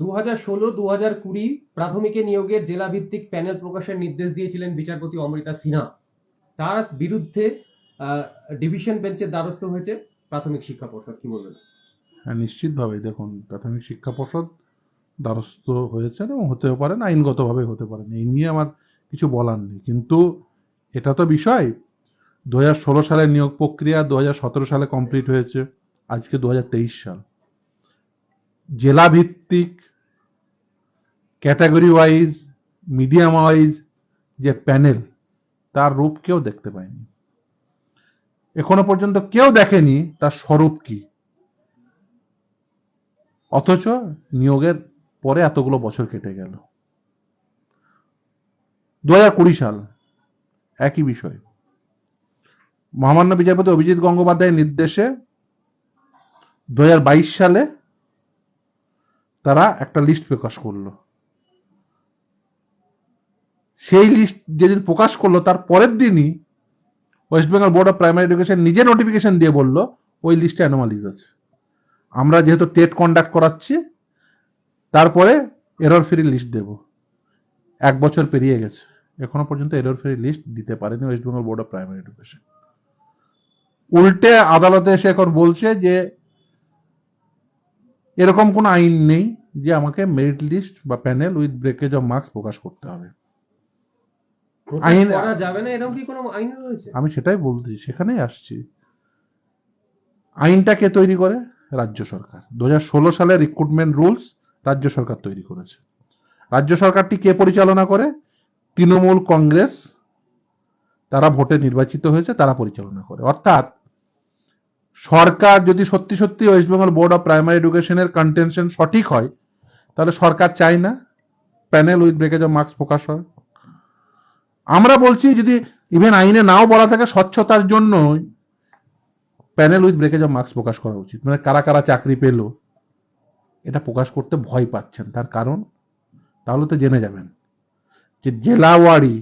দু হাজার ষোলো দু হাজার কুড়ি প্রাথমিকে নিয়োগের জেলা ভিত্তিক প্যানেল প্রকাশের নির্দেশ দিয়েছিলেন বিচারপতি অমৃতা সিনহা। তার বিরুদ্ধে ডিভিশন বেঞ্চের দ্বারস্থ হয়েছে প্রাথমিক শিক্ষা পর্ষদ। কি বলবেন? হ্যাঁ নিশ্চিতভাবে দেখুন, প্রাথমিক শিক্ষা পর্ষদ দ্বারস্থ হয়েছেন এবং হতেও পারেন আইনগতভাবে হতে পারেন। এই নিয়ে আমার কিছু বলার নেই। কিন্তু এটা তো বিষয় দু ষোলো সালের নিয়োগ প্রক্রিয়া দু সতেরো সালে কমপ্লিট হয়েছে, আজকে দু হাজার তেইশ সাল। জেলা ভিত্তিক ক্যাটাগরি ওয়াইজ মিডিয়াম ওয়াইজ যে প্যানেল তার রূপ কেউ দেখতে পায়নি। এখনও পর্যন্ত কেউ দেখেনি তার স্বরূপ কি। অথচ নিয়োগের পরে এতগুলো বছর কেটে গেল। দু হাজার কুড়ি সাল, একই বিষয়। মহামান্য বিচারপতি অভিজিৎ গঙ্গোপাধ্যায়ের নির্দেশে দুহাজার বাইশ সালে তারা একটা লিস্ট প্রকাশ করল। সেই লিস্ট যেদিন প্রকাশ করল, তার পরের দিনই West Bengal board of primary education নিজে নোটিফিকেশন দিয়ে বলল, ওই লিস্টে অ্যানোমালিজ আছে। আমরা যেহেতু টেট কন্ডাক্ট করাচ্ছি, তারপরে এরর ফ্রি লিস্ট দেব। এক বছর পেরিয়ে গেছে, এখনও পর্যন্ত এরর ফ্রি লিস্ট দিতে পারেনি West Bengal board of primary education উল্টে আদালতে এসে এখন বলছে যে, এরকম কোনো আইন নেই যে আমাকে মেরিট লিস্ট বা panel with breakage of marks প্রকাশ করতে হবে। আইন- করা যাবে না? এরকম কি কোনো আইন রয়েছে? আমি সেটাই বলছি সেখানেই আসছি। আইনটা কে তৈরি করে? রাজ্য সরকার। দু সালের রিক্রুটমেন্ট রুলস রাজ্য সরকার তৈরি করেছে। রাজ্য সরকারটি কে পরিচালনা করে? তৃণমূল কংগ্রেস। তারা ভোটে নির্বাচিত হয়েছে তারা পরিচালনা করে। অর্থাৎ সরকার যদি সত্যি সত্যি West Bengal board of primary এডুকেশনের কন্টেনশন সঠিক হয় তাহলে সরকার চায় না? Panel with breakage of marks প্রকাশ হয়। আমরা বলছি যদি ইভেন আইনে নাও বলা থাকে স্বচ্ছতার জন্য panel with breakage of marks প্রকাশ করা উচিত। মানে কারা কারা চাকরি পেল, এটা প্রকাশ করতে ভয় পাচ্ছেন। তার কারণ, তাহলে তো জেনে যাবেন যে জেলা ওয়ারি